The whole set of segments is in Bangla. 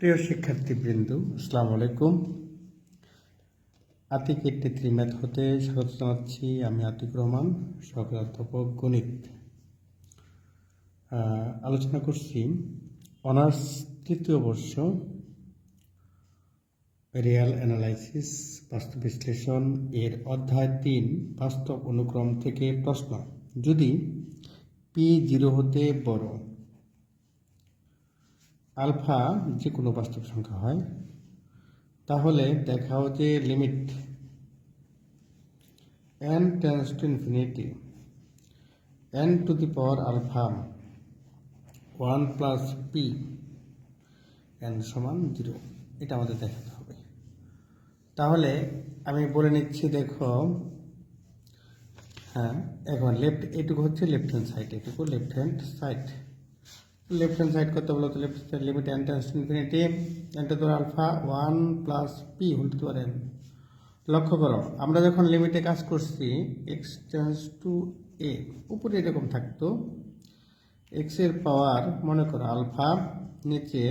প্রিয় শিক্ষার্থীবৃন্দ, আসসালামু আলাইকুম। আতিকের এইটটি থ্রি ম্যাথ হতে স্বাগত জানাচ্ছি আমি আতিক রহমান, সহকারী অধ্যাপক গণিত। আলোচনা করছি অনার্স তৃতীয় বর্ষ, রিয়াল অ্যানালাইসিস, বাস্তব বিশ্লেষণ এর অধ্যায় তিন, বাস্তব অনুক্রম থেকে প্রশ্ন। যদি পি জিরো হতে বড় আলফা যে কোনো বাস্তব সংখ্যা হয়, তাহলে দেখাও যে limit n tends to infinity n to the power alpha one plus p n সমান জিরো এটা আমাদের দেখাতে হবে। তাহলে আমি বলে নিচ্ছি, দেখো হ্যাঁ এখন লেফট এটুকু হচ্ছে লেফট হ্যান্ড সাইড এটুকু left hand side left hand side কত বলো তো left side limit n tends infinity n to alpha one plus p to the power n লক্ষ্য করো, আমরা যখন লিমিটে কাজ করছি এক্স টেন্স টু এ উপরে এরকম থাকতো এক্সের পাওয়ার মনে করো আলফা নিচে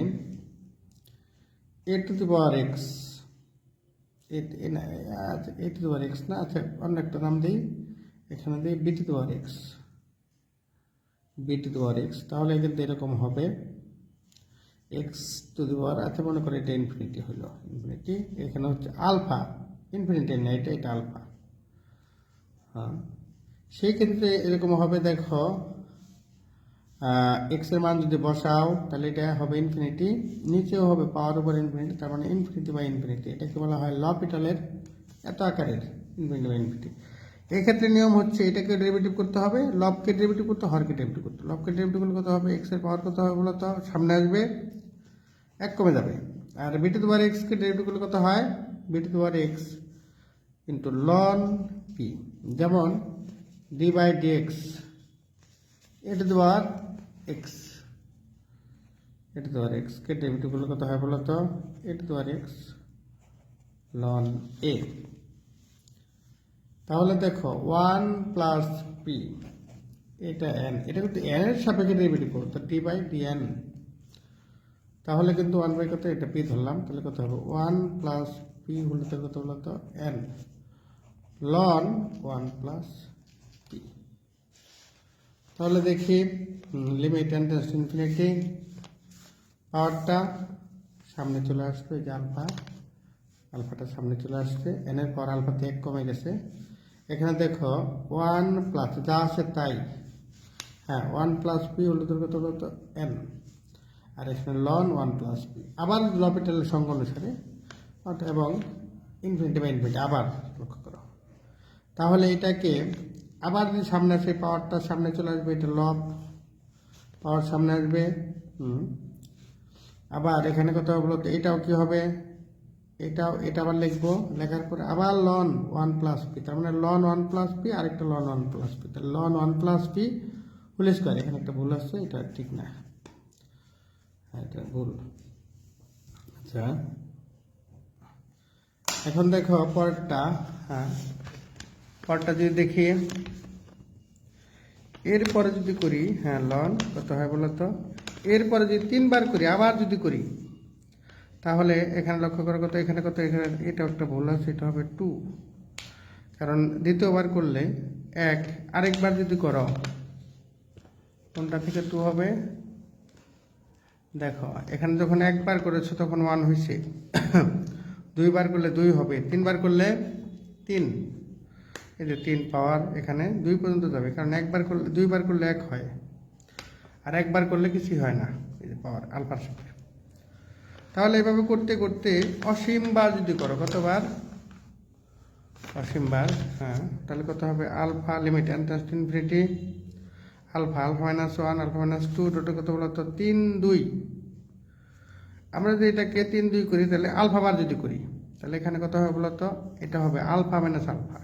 a to the power x a to the power x না আচ্ছা অন্য একটা নাম দিই, এখানে দিই b to the power x b to the power x তাহলে কিন্তু এরকম হবে এক্স টু দি পাওয়ার আচ্ছা মনে করে এটা ইনফিনিটি হলো। ইনফিনিটি এখানে হচ্ছে আলফা ইনফিনিটি না এটা এটা আলফা হ্যাঁ সেই ক্ষেত্রে এরকম হবে, দেখো এক্সের মান যদি বসাও, তাহলে এটা হবে ইনফিনিটি নিচেও হবে পাওয়ার উপর ইনফিনিটি তার মানে ইনফিনিটি বাই ইনফিনিটি এটাকে বলা হয় লপিটালের এত আকারের ইনফিনিটি বাই ইনফিনিটি এক্ষেত্রে নিয়ম হচ্ছে এটাকে ডেরিভেটিভ করতে হবে লবকে ডেরিভেটিভ করতে, হরকে ডেরিভেটিভ করতে। লবকে ডেরিভেটিভ করলে কত হবে? এক্সের পাওয়ার কত হবে বলো তো সামনে আসবে, এক কমে যাবে। আর বিটু দুবার এক্সকে ডেরিভেটিভ করলে কত হয়? বিটু দুবার এক্স ইন্টু লন পি যেমন ডি বাই ডি এক্স এটা দেওয়ার এক্স এটা দেওয়ার এক্স কে ডেবিটিভ করলে কত হয় বলো তো এটা দেওয়ার এক্স লন এ তাহলে দেখো ওয়ান প্লাস পি এটা এন এটা কিন্তু এন এর সাপেক্ষে ডেরিভেটিভ করব তো ডি বাই ডি এন তাহলে কিন্তু ওয়ান বাই কত? এটা পি ধরলাম, তাহলে কত হবে? ওয়ান প্লাস পি হলে তো কত বলো তো? N ln one plus p তাহলে দেখি লিমিট এন টেন্স ইনফিনিটি পাওয়ারটা সামনে চলে আসবে যে আলফা আলফাটা সামনে চলে আসছে এন এর পর আলফাতে এক কমে গেছে। এখানে দেখো ওয়ান প্লাস যা আছে তাই। হ্যাঁ ওয়ান প্লাস পি হলো তোর কত? কত এন আর এখানে লন ওয়ান প্লাস পি আবার লপিটালের সঙ্গ অনুসারে। এবং ইনফিনিটি বা ইনফিনিটি আবার লক্ষ্য করো। তাহলে এটাকে আবার যদি সামনে আসে পাওয়ারটা সামনে চলে আসবে, এটা লব পাওয়ার সামনে আসবে আবার এখানে কত বলতো? এটাও কি হবে? এটাও এটা আবার লিখব। লেখার পরে আবার লন ওয়ান প্লাস পি তার মানে লন ওয়ান প্লাস পি আরেকটা লন ওয়ান প্লাস পি তাহলে ln one plus p whole square এখানে একটা ভুল আসছে এটা ঠিক না। হ্যাঁ এটা ভুল। আচ্ছা। এখন দেখো পরটা হ্যাঁ পরটা যদি দেখি, এরপরে যদি করি হ্যাঁ লন কত হয় বলো তো এরপরে যদি তিনবার করি, আবার যদি করি তাহলে এখানে লক্ষ্য করো কত, এখানে কত, এখানে এটা একটা ভুল আছে, এটা হবে টু কারণ দ্বিতীয়বার করলে এক, আরেকবার যদি করো, কোনটা থেকে টু হবে? দেখো, এখানে যখন একবার করেছ তখন ওয়ান হয়েছে দুইবার করলে দুই হবে, তিনবার করলে তিন। এই যে তিন পাওয়ার এখানে দুই পর্যন্ত যাবে, কারণ একবার করলে, দুইবার করলে এক হয়। আর একবার করলে কিছুই হয় না, এই যে পাওয়ার, আলফার সাথে তাহলে এভাবে করতে করতে অসীমবার যদি করো, কতবার? অসীমবার হ্যাঁ তাহলে কত হবে? Alpha limit n to infinity. Alpha alpha minus one alpha minus two টোটো কত বলো তো? তিন, দুই। আমরা যদি এটাকে তিন, দুই করি, তাহলে আলফা বার যদি করি, তাহলে এখানে কত হবে বলো তো? এটা হবে আলফা মাইনাস আলফা।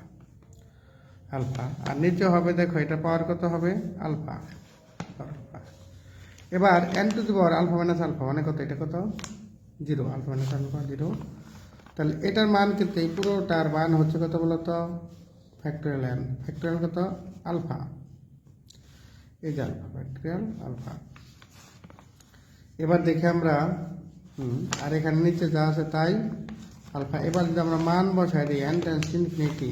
আলফা। আর নিচে হবে, দেখো, এটা পাওয়ার কত হবে? আলফা। আলফা। এবার n to the power alpha minus alpha মানে কত? এটা কত? Zero, alpha minus alpha zero. তাহলে এটার মান কিন্তু এই পুরোটার মান হচ্ছে কত বলতো? ফ্যাক্টোরিয়াল এন ফ্যাক্টোরিয়াল কত? আলফা। এই যে আলফা ফ্যাক্টোরিয়াল আলফা। এবার দেখি আমরা আর এখানে নিচে যা আছে তাই আলফা। এবার যদি আমরা মান বসাই দিই এন টেন্স ইনফিনিটি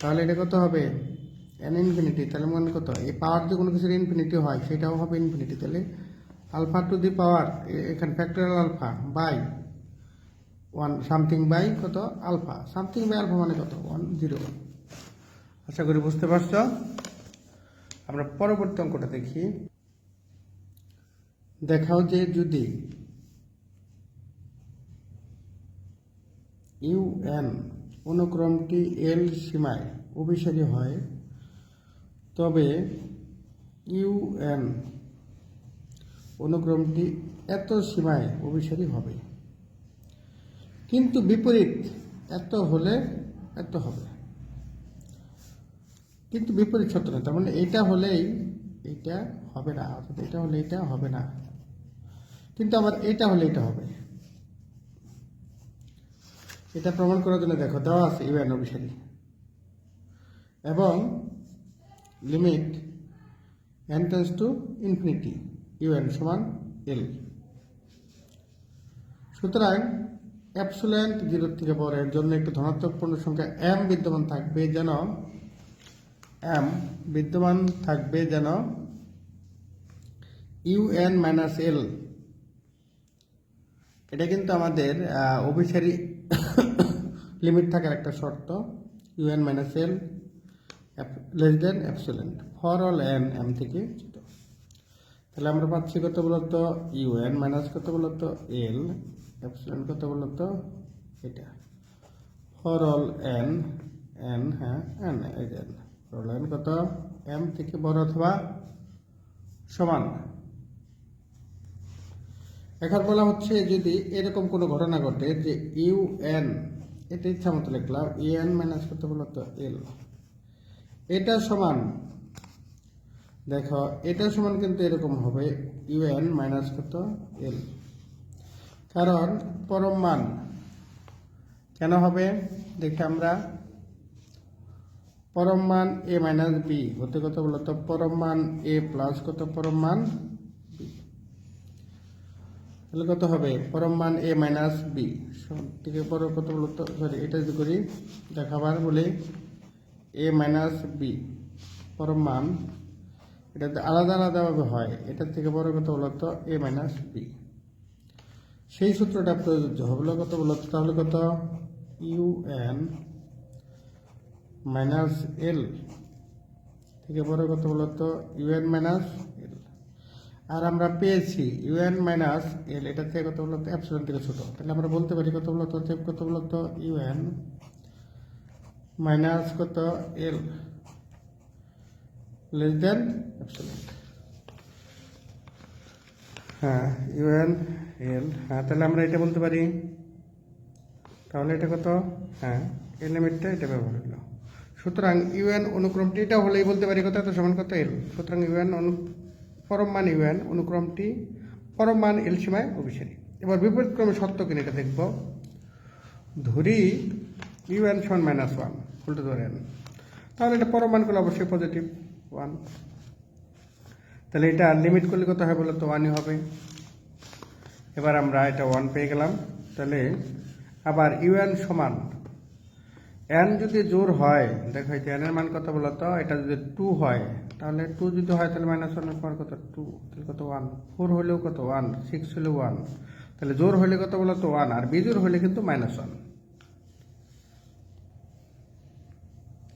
তাহলে এটা কত হবে? এন ইনফিনিটি তাহলে মান কত? এই পাওয়ার যদি কোনো কিছুর ইনফিনিটি হয়, সেটাও হবে ইনফিনিটি তাহলে আলফা টু দি পাওয়ার এখানে factorial alpha by one something by কত? আলফা সামথিং বাই আলফা মানে কত? ওয়ান জিরো আশা করি বুঝতে পারছ? আমরা পরবর্তী অঙ্কটা দেখি। দেখাও যে যদি ইউএন অনুক্রমটি এল সীমায় অভিসারী হয়, তবে ইউএন অনুক্রমটি এত সীমায় অভিসারী হবে। কিন্তু বিপরীত এত হলে এত হবে। কিন্তু বিপরীত সত্য না তার মানে এটা হলেই এটা হবে না, অর্থাৎ এটা হলে এটা হবে না। কিন্তু আবার এটা হলে এটা হবে। এটা প্রমাণ করার জন্য দেখো, দেওয়া আছে ইউএন অভিসারী। এবং limit tends to infinity u n সমান এল। সুতরাং অ্যাপসুলেন্ট জিরো থেকে পরের জন্য একটি ধনাত্মক পূর্ণ সংখ্যা এম বিদ্যমান থাকবে যেন এম বিদ্যমান থাকবে যেন ইউএন মাইনাস এল। এটা কিন্তু আমাদের অভিসারী লিমিট থাকার একটা শর্ত। U n minus l less then epsilon for all n m থেকে তাহলে আমরা পাচ্ছি কত বলতো? ইউএন মাইনাস কত বলতো? এল অ্যাপসুলেন্ট কত বলতো? এটা। ফর অল এন এন হ্যাঁ এন এই এন ফর অল এন কত? এম থেকে বড় অথবা সমান। এখন বলা হচ্ছে যদি এরকম কোনো ঘটনা ঘটে যে ইউ এন এটা ইচ্ছা মতো লিখলাম ইএন মাইনাস কত বলতো? এল এটা সমান দেখো, এটা সমান কিন্তু এরকম হবে ইউএন মাইনাস কত? এল কারণ পরম মান কেন হবে? দেখি আমরা। পরম মান এ মাইনাস বি হতে কত বলতো পরম মান এ প্লাস কত? পরম মান বি তাহলে কত হবে? পরম মান এ মাইনাস বি থেকে বড় কত বলতো সরি এটা যদি করি, দেখাবার বলি এ মাইনাস বি পরম মান এটা আলাদা আলাদাভাবে হয়। এটার থেকে বড় কত বলত এ মাইনাস বি। সেই সূত্রটা প্রযোজ্য হবে কত বলত? তাহলে কত? U n minus l. থেকে বড় কত বলতো ইউএন মাইনাস এল। আর আমরা পেয়েছি ইউএন মাইনাস এল। এটা থেকে কত বলতো? অ্যাপসিলন থেকে ছোট। তাহলে আমরা বলতে পারি কত বলতো? কত বলতো? ইউএন মাইনাস কত? এল। লেস দেন অ্যাপসিলন হ্যাঁ ইউএন এল হ্যাঁ তাহলে আমরা এটা বলতে পারি। তাহলে এটা কত? হ্যাঁ এল লিমিটটা এটা ব্যবহার হলো। সুতরাং ইউএন অনুক্রমটি এটা হলেই বলতে পারি কত? এত সমান কত? এল সুতরাং ইউএন অনু পরম মান ইউএন অনুক্রমটি পরম মান এল সীমায় অভিসারী। এবার বিপরীত ক্রমে সত্য কিনা এটা দেখব। ধরি ইউএন সমান মাইনাস ওয়ান উল্টো ধরেন তাহলে এটা পরম মান করলে অবশ্যই পজিটিভ ওয়ান তাহলে এটা লিমিট করলে কত হয় বলো তো ওয়ানই হবে। এবার আমরা এটা ওয়ান পেয়ে গেলাম। তাহলে আবার ইউএন সমান। এন যদি জোর হয়, দেখো এই এন এর মান কত বলো তো এটা যদি টু হয়, তাহলে টু যদি হয়, তাহলে মাইনাস ওয়ানের পর কত? টু তাহলে কত ওয়ান ফোর হলেও কত? ওয়ান সিক্স হলেও ওয়ান তাহলে জোর হলে কত বলো তো ওয়ান আর বিজোর হলে কিন্তু মাইনাস ওয়ান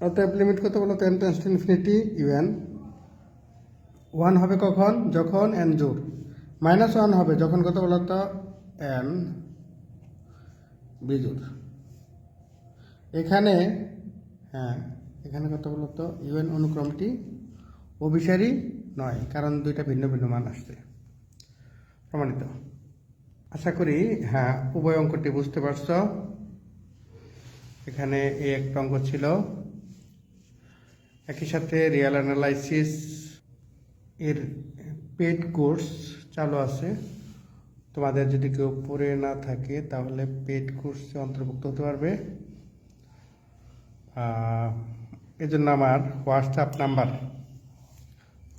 অতএব লিমিট কত বলো? তো n tends to infinity u n one হবে কখন? যখন এন জোর মাইনাস ওয়ান হবে, যখন কত বলো তো? এন বিজোর এখানে হ্যাঁ এখানে কত বলতো ইউএন অনুক্রমটি অভিসারী নয়, কারণ দুইটা ভিন্ন ভিন্ন মান আসছে। প্রমাণিত। আশা করি হ্যাঁ উভয় অঙ্কটি বুঝতে পারছ। এখানে এই একটা অঙ্ক ছিল। একই সাথে রিয়াল অ্যানালাইসিস এর পেড কোর্স চালু আছে। তোমাদের যদি কেউ পড়ে না থাকে তাহলে পেড কোর্সে অন্তর্ভুক্ত হতে পারবে। আহ, এই জন্য আমার হোয়াটসঅ্যাপ নাম্বার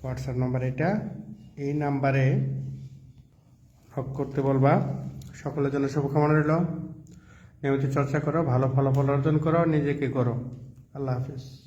হোয়াটসঅ্যাপ নাম্বার এটা। এই নাম্বারে নক করতে বলবা। সকলের জন্য শুভকামনা রইল। নিয়মিত চর্চা করো ভালো ফলাফল অর্জন করো নিজেকে করো আল্লাহ হাফিজ।